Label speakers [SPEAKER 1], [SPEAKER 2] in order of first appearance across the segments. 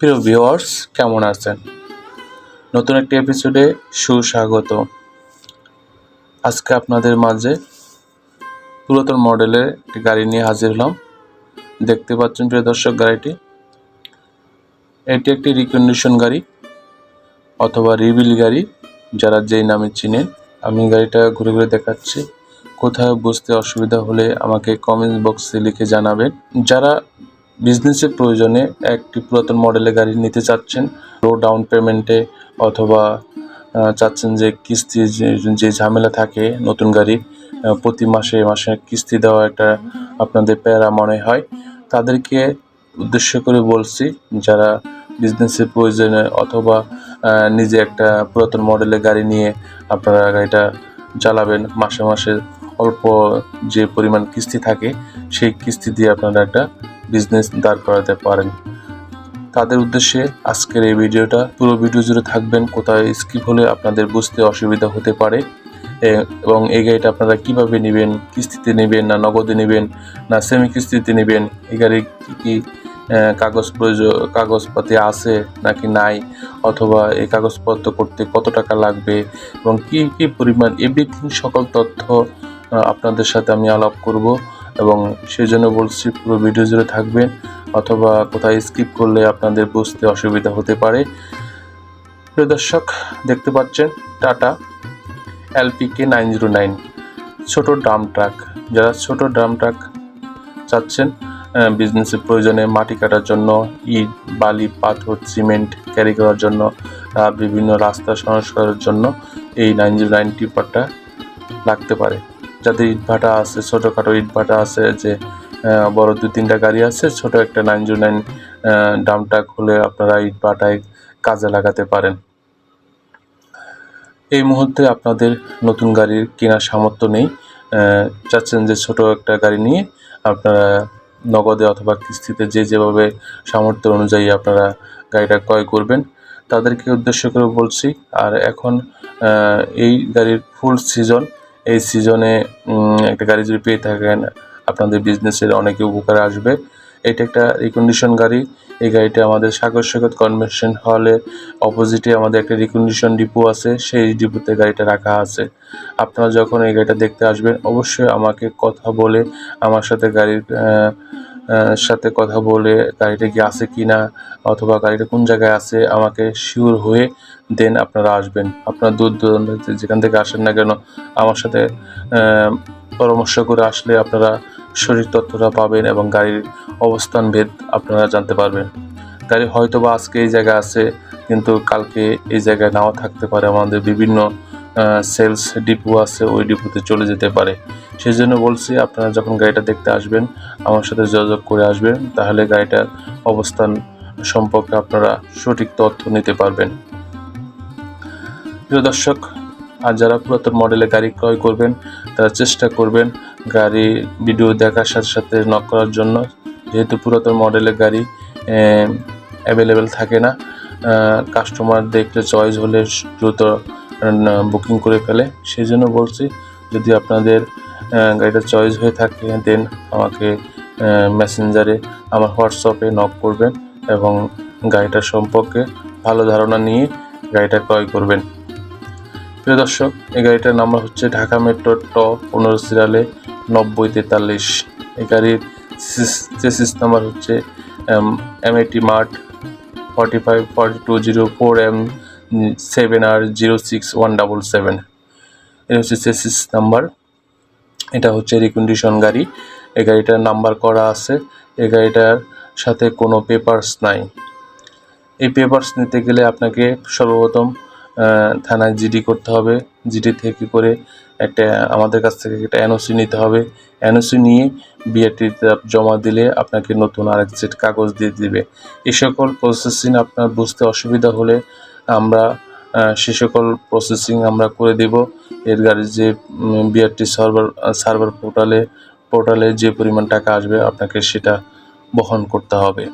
[SPEAKER 1] প্রিয় ভিউয়ার্স, কেমন আছেন? নতুন একটি এপিসোডে সুস্বাগত। আজকে আপনাদের মাঝে পুরাতন মডেলের একটি গাড়ি নিয়ে হাজির হলাম। দেখতে পাচ্ছেন প্রিয় দর্শক গাড়িটি। এটি একটি রিকন্ডিশন গাড়ি অথবা রিবিল গাড়ি, যারা যেই নামে চিনেন। আমি গাড়িটা ঘুরে ঘুরে দেখাচ্ছি। কোথাও বুঝতে অসুবিধা হলে আমাকে কমেন্ট বক্সে লিখে জানাবেন। যারা বিজনেসের প্রয়োজনে একটি পুরাতন মডেলের গাড়ি নিতে চাচ্ছেন। লো ডাউন পেমেন্টে অথবা চাচ্ছেন যে কিস্তি যে ঝামেলা থাকে নতুন গাড়ি প্রতি মাসে মাসে কিস্তি দেওয়া একটা আপনাদের প্যারা মনে হয়। তাদেরকে উদ্দেশ্য করে বলছি, যারা বিজনেসের প্রয়োজনে অথবা নিজে একটা পুরাতন মডেলের গাড়ি নিয়ে আপনারা গাড়িটা চালাবেন, মাসে মাসে অল্প যে পরিমাণ কিস্তি থাকে, সেই কিস্তি দিয়ে আপনারা একটা বিজনেস দাঁড় করাতে পারেন। তাদের উদ্দেশ্যে আজকের এই ভিডিওটা পুরো ভিডিও জুড়ে থাকবেন, কোথায় স্কিপ হলে আপনাদের বুঝতে অসুবিধা হতে পারে। এবং এই গাড়িটা আপনারা কীভাবে নেবেন, কিস্তিতে নেবেন না নগদে নেবেন, না সেমি কিস্তিতে নেবেন, এই গাড়ি কী কী কাগজ প্রয়োজন কাগজপাতি আছে নাকি নাই, অথবা এই কাগজপত্র করতে কত টাকা লাগবে, এবং কি কি পরিমাণ এভরিথিং সকল তথ্য আপনাদের সাথে আমি আলাপ করব এবং সেই জন্য বলছি, পুরো ভিডিও জুড়ে থাকবেন অথবা কোথায় স্কিপ করলে আপনাদের বুঝতে অসুবিধা হতে পারে। প্রিয় দর্শক, দেখতে পাচ্ছেন, Tata, LPK nine zero nine, ছোটো ড্রাম ট্রাক। যারা ছোট ড্রাম ট্রাক চাচ্ছেন বিজনেসের প্রয়োজনে মাটি কাটার জন্য, ইট, বালি, পাথর, সিমেন্ট ক্যারি করার জন্য বিভিন্ন রাস্তা সংস্কারের জন্য এই নাইন জিরো নাইন টিপারটা লাগতে পারে। যাদের ইট ভাটা আছে, ছোটোখাটো ইট ভাটা আছে, যে বড় দু তিনটা গাড়ি আছে, ছোট একটা নাইন জিরো নাইন ডামটা খুলে আপনারা ইট ভাটায় কাজে লাগাতে পারেন। এই মুহূর্তে আপনাদের নতুন গাড়ির কেনার সামর্থ্য নেই। চাচ্ছেন যে ছোট একটা গাড়ি নিয়ে আপনারা নগদে অথবা কিস্তিতে যে যেভাবে সামর্থ্য অনুযায়ী আপনারা গাড়িটা ক্রয় করবেন, তাদেরকে উদ্দেশ্য করে বলছি। আর এখন এই গাড়ির ফুল সিজন এই সিজনে একটা গাড়ি যদি পেয়ে থাকেন, আপনাদের বিজনেসের অনেকে উপকার আসবে। এটা একটা রিকন্ডিশন গাড়ি। এই গাড়িটা আমাদের সাগর সাগর কনভেনশন হলে অপোজিটে আমাদের একটা রিকন্ডিশন ডিপো আছে। সেই ডিপোতে গাড়িটা রাখা আছে। আপনারা যখন এই গাড়িটা দেখতে আসবেন, অবশ্যই আমাকে কথা বলে আমার সাথে গাড়ির সাথে কথা বলে গাড়িটা কি আছে কি না অথবা গাড়িটা কোন জায়গায় আছে আমাকে শিওর হয়ে দেন আপনারা আসবেন। আপনার দূর দূরান্ত যেখান থেকে আসেন না কেন, আমার সাথে পরামর্শ করে আসলে আপনারা শরীর তথ্যটা পাবেন এবং গাড়ির অবস্থান ভেদ আপনারা জানতে পারবেন। গাড়ি হয়তো বা আজকে এই জায়গায় আছে, কিন্তু কালকে এই জায়গায় নাও থাকতে পারে। আমাদের বিভিন্ন সেলস ডিপো আছে, ওই ডিপোতে চলে যেতে পারে। সেই জন্য বলছি, আপনারা যখন গাড়িটা দেখতে আসবেন, আমার সাথে যোগাযোগ করে আসবেন, তাহলে গাড়িটার অবস্থান সম্পর্কে আপনারা সঠিক তথ্য নিতে পারবেন। প্রিয় দর্শক, আর যারা পুরাতন মডেলের গাড়ি ক্রয় করবেন, তারা চেষ্টা করবেন গাড়ি ভিডিও দেখার সাথে সাথে নক করার জন্য। যেহেতু পুরাতন মডেলের গাড়ি অ্যাভেলেবেল থাকে না কাস্টমার দেখলে চয়েস হলে দ্রুত বুকিং করে ফেলে। সেই জন্য বলছি, যদি আপনাদের গাড়িটা চয়েস হয়ে থাকে দেন আমাকে মেসেঞ্জারে আমার হোয়াটসঅ্যাপে নক করবেন এবং গাড়িটার সম্পর্কে ভালো ধারণা নিয়ে গাড়িটা ক্রয় করবেন। প্রিয় দর্শক, এই গাড়িটার নাম্বার হচ্ছে ঢাকা মেট্রো ট পনেরো সিরিয়ালে নব্বই তেতাল্লিশ। এই গাড়ির চেসিস নাম্বার হচ্ছে এম এটি mart forty five forty two zero four M seven R zero six one double seven এটা হচ্ছে চেসিস নাম্বার এটা হচ্ছে রিকন্ডিশন গাড়ি। এই গাড়িটার নাম্বার করা আছে। এই গাড়িটার সাথে কোনো পেপারস নাই। এই পেপারস নিতে গেলে আপনাকে সর্বপ্রথম থানায় জিডি করতে হবে। জিডি থেকে করে একটা, আমাদের কাছ থেকে একটা এনওসি নিতে হবে। এনওসি নিয়ে বিআরটিতে জমা দিলে আপনাকে নতুন আরেক সেট কাগজ দিয়ে দিবে। এই সকল প্রসেসিং আপনার বুঝতে অসুবিধা হলে আমরা সে সকল প্রসেসিং আমরা করে দেব। এর গাড়ির যে বিআরটি সার্ভার সার্ভার পোর্টালে পোর্টালে যে পরিমাণ টাকা আসবে, আপনাকে সেটা বহন করতে হবে।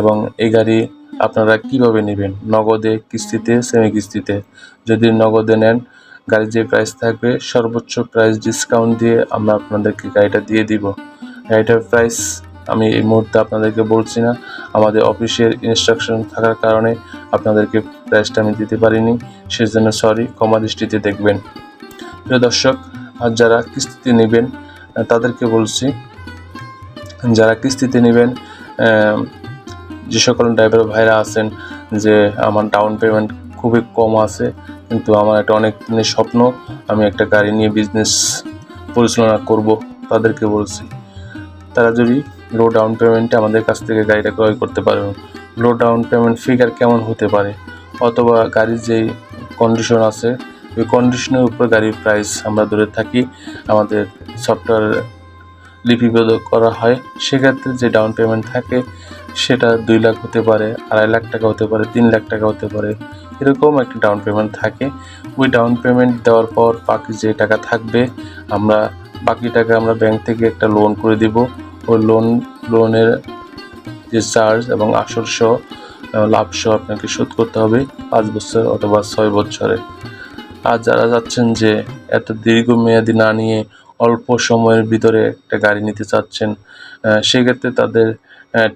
[SPEAKER 1] এবং এই গাড়ি আপনারা কীভাবে নেবেন? নগদে, কিস্তিতে সেমি কিস্তিতে যদি নগদে নেন, গাড়ির যে প্রাইস থাকবে, সর্বোচ্চ প্রাইস ডিসকাউন্ট দিয়ে আমরা আপনাদেরকে গাড়িটা দিয়ে দিব। গাড়িটার প্রাইস আমি এই মুহূর্তে আপনাদেরকে বলছি না, আমাদের অফিসের ইনস্ট্রাকশন থাকার কারণে আপনাদেরকে প্রাইসটা আমি দিতে পারিনি, সেজন্য সরি ক্ষমা দৃষ্টিতে দেখবেন। প্রিয় দর্শক, আর যারা কিস্তিতে নেবেন তাদেরকে বলছি, যারা কিস্তিতে নেবেন যে সকল ড্রাইভার ভাইরা আছেন, যে আমার ডাউন পেমেন্ট খুবই কম আছে, কিন্তু আমার একটা অনেক দিনের স্বপ্ন, আমি একটা গাড়ি নিয়ে বিজনেস পরিচালনা করব, তাদেরকে বলছি। তারা যদি লো ডাউন পেমেন্টে আমাদের কাছ থেকে গাড়িটা ক্রয় করতে পারবেন লো ডাউন পেমেন্ট ফিগার কেমন হতে পারে? অথবা গাড়ির যে কন্ডিশন আছে, ওই কন্ডিশনের উপর গাড়ির প্রাইস আমরা ধরে থাকি, আমাদের সফটওয়্যার লিপিবদ্ধ করা হয়, সেক্ষেত্রে যে ডাউন পেমেন্ট থাকে, সেটা দুই লাখ হতে পারে, আড়াই লাখ টাকা হতে পারে, তিন লাখ টাকা হতে পারে, এরকম একটা ডাউন পেমেন্ট থাকে। ওই ডাউন পেমেন্ট দেওয়ার পর বাকি যে টাকা থাকবে, আমরা বাকি টাকা আমরা ব্যাংক থেকে একটা লোন করে দিব। ওই লোন লোনের যে চার্জ এবং আসল সহ লাভ সহ আপনাকে শোধ করতে হবে পাঁচ বছর অথবা ছয় বছরে। আর যারা যাচ্ছেন যে এত দীর্ঘমেয়াদী না নিয়ে অল্প সময়ের ভিতরে একটা গাড়ি নিতে চাচ্ছেন সেক্ষেত্রে তাদের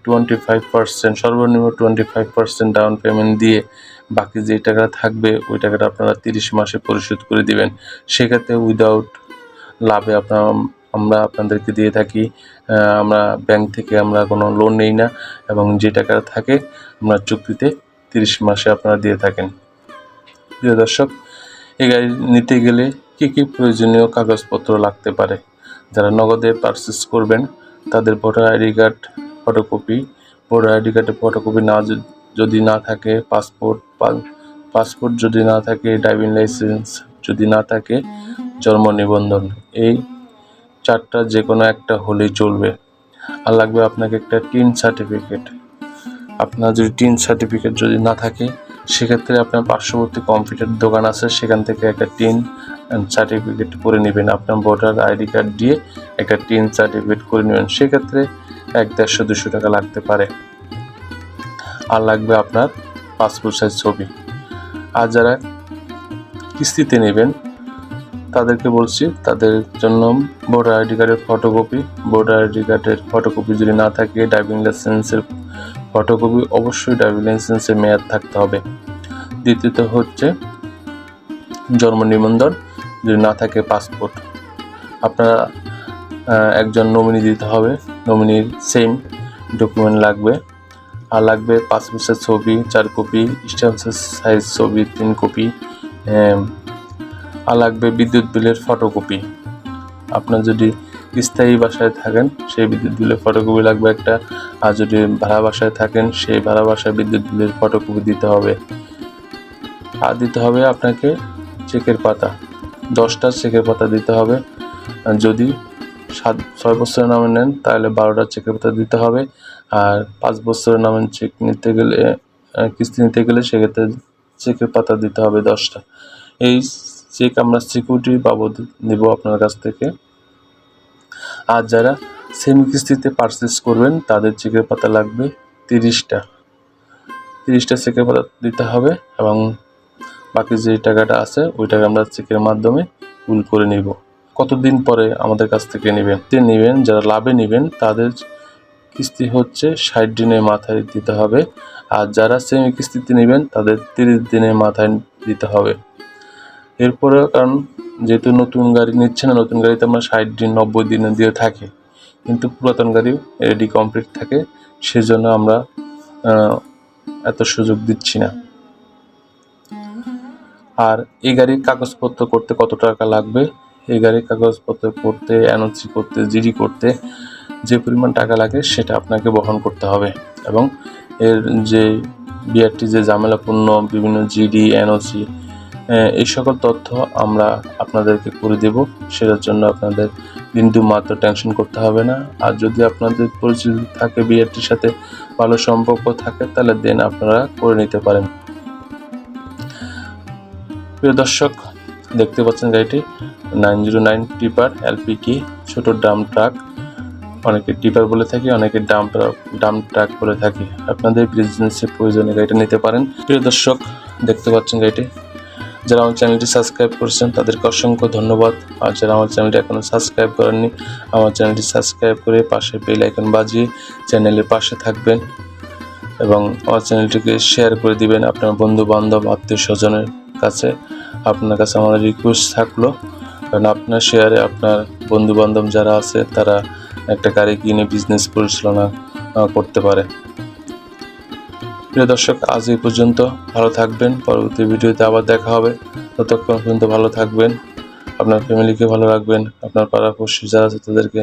[SPEAKER 1] টোয়েন্টি ফাইভ পার্সেন্ট সর্বনিম্ন twenty five percent down payment দিয়ে বাকি যে টাকা থাকবে, ওই টাকাটা আপনারা তিরিশ মাসে পরিশোধ করে দিবেন। সেক্ষেত্রে উইদাউট লাভে আপনার আমরা আপনাদেরকে দিয়ে থাকি। আমরা ব্যাংক থেকে আমরা কোনো লোন নেই না এবং যে টাকাটা থাকে আমরা চুক্তিতে তিরিশ মাসে আপনারা দিয়ে থাকেন। প্রিয় দর্শক, এই গাড়ি নিতে গেলে কী কী প্রয়োজনীয় কাগজপত্র লাগতে পারে? যারা নগদে পারচেস করবেন, তাদের voter ID card photocopy voter ID কার্ডের ফটোকপি না যদি না থাকে পাসপোর্ট পাসপোর্ট যদি না থাকে ড্রাইভিং লাইসেন্স যদি না থাকে, জন্ম নিবন্ধন। এই চারটা, যে কোনো একটা হলেই চলবে। আর লাগবে আপনাকে একটা টিন সার্টিফিকেট। আপনার যদি টিন সার্টিফিকেট যদি না থাকে, সেক্ষেত্রে আপনার পার্শ্ববর্তী কম্পিউটার দোকান আছে, সেখান থেকে একটা টিন সার্টিফিকেট করে নেবেন। আপনার ভোটার আইডি কার্ড দিয়ে একটা টিন সার্টিফিকেট করে নেবেন। সেক্ষেত্রে এক দেড়শো, দুশো টাকা লাগতে পারে। আর লাগবে আপনার পাসপোর্ট সাইজ ছবি। আর যারা কিস্তিতে নেবেন তাদেরকে বলছি, তাদের জন্য ভোটার আইডি কার্ডের ফটোকপি ভোটার আইডি কার্ডের ফটোকপি যদি না থাকে ড্রাইভিং লাইসেন্সের ফটোকপি অবশ্যই ড্রাইভিং লাইসেন্সের মেয়াদ থাকতে হবে। দ্বিতীয়ত হচ্ছে জন্ম নিবন্ধন, যদি না থাকে পাসপোর্ট আপনারা একজন নমিনি দিতে হবে নমিনির সেম ডকুমেন্ট লাগবে। আর লাগবে পাসপোর্টের ছবি, চার কপি স্ট্যাম্প সাইজ ছবি, তিন কপি আর লাগবে বিদ্যুৎ বিলের ফটোকপি আপনার যদি স্থায়ী বাসায় থাকেন, সেই বিদ্যুৎ বিলের ফটোকপি লাগবে একটা। আর যদি ভাড়া বাসায় থাকেন, সেই ভাড়া বাসায় বিদ্যুৎ বিলের ফটোকপি দিতে হবে। আর দিতে হবে আপনাকে চেকের পাতা। দশটা চেকের পাতা দিতে হবে। যদি সাত, ছয় বছরের নামে নেন, তাহলে বারোটা চেকের পাতা দিতে হবে। আর পাঁচ বছরের নামে চেক নিতে গেলে কিস্তি নিতে গেলে সেক্ষেত্রে চেকের পাতা দিতে হবে দশটা। এই চেক আমরা সিকিউরিটি বাবদ নেব আপনার কাছ থেকে। আর যারা সেমি কিস্তিতে পারচেস করবেন, তাদের চেকের পাতা লাগবে তিরিশটা। তিরিশটা চেকের পাতা দিতে হবে এবং বাকি যে টাকাটা আছে, ওই টাকা আমরা চেকের মাধ্যমে উল করে নিব। কতদিন পরে আমাদের কাছ থেকে নেবেন? তে নেবেন, যারা লাভে নেবেন, তাদের কিস্তি হচ্ছে ষাট দিনের মাথায় দিতে হবে। আর যারা সেমি কিস্তিতে নেবেন, তাদের তিরিশ দিনের মাথায় দিতে হবে। এরপরে, কারণ যেহেতু নতুন গাড়ি নিচ্ছে না, নতুন গাড়িতে আমরা ষাট দিন, নব্বই দিনে দিয়ে থাকি। কিন্তু পুরাতন গাড়ি রেডি কমপ্লিট থাকে, সেজন্য আমরা এত সুযোগ দিচ্ছি না। আর এই গাড়ির কাগজপত্র করতে কত টাকা লাগবে? এই গাড়ির কাগজপত্র করতে এনওসি করতে জিডি করতে যে পরিমাণ টাকা লাগে, সেটা আপনাকে বহন করতে হবে। এবং এর যে বিআরটি যে ঝামেলাপূর্ণ বিভিন্ন জিডি এনওসি এই সকল তথ্য আমরা আপনাদেরকে করে দেব। সেটার জন্য আপনাদের বিন্দু মাত্র টেনশন করতে হবে না। আর যদি আপনাদের পরিচিত থাকে, বিআরটির সাথে ভালো সম্পর্ক থাকে, তাহলে দেন আপনারা করে নিতে পারেন। প্রিয় দর্শক, দেখতে পাচ্ছেন গাড়িটি। Nine zero nine tipper LP কি? ছোট ডাম ট্রাক। অনেকে টিপার বলে থাকি, অনেকে ডাম ডাম ট্রাক বলে থাকি। আপনাদের বিজনেসের প্রয়োজনে গাড়িটা নিতে পারেন। প্রিয় দর্শক, দেখতে পাচ্ছেন গাড়িটি। যারা আমার চ্যানেলটি সাবস্ক্রাইব করেছেন, তাদেরকে অসংখ্য ধন্যবাদ। আর যারা আমার চ্যানেলটি এখনও সাবস্ক্রাইব করেননি, আমার চ্যানেলটি সাবস্ক্রাইব করে পাশে বেল আইকন বাজিয়ে চ্যানেলের পাশে থাকবেন এবং আমার চ্যানেলটিকে শেয়ার করে দিবেন আপনার বন্ধু বান্ধব আত্মীয় স্বজনের কাছে। আপনার কাছে আমার রিকোয়েস্ট থাকল, কারণ আপনার শেয়ারে আপনার বন্ধু বান্ধব যারা আছে, তারা একটা গাড়ি কিনে বিজনেস পরিচালনা করতে পারে। প্রিয় দর্শক, আজ এই পর্যন্ত। ভালো থাকবেন। পরবর্তী ভিডিওতে আবার দেখা হবে। ততক্ষণ পর্যন্ত ভালো থাকবেন। আপনার ফ্যামিলিকে ভালো রাখবেন। আপনার পাড়া পড়শি যারা আছে তাদেরকে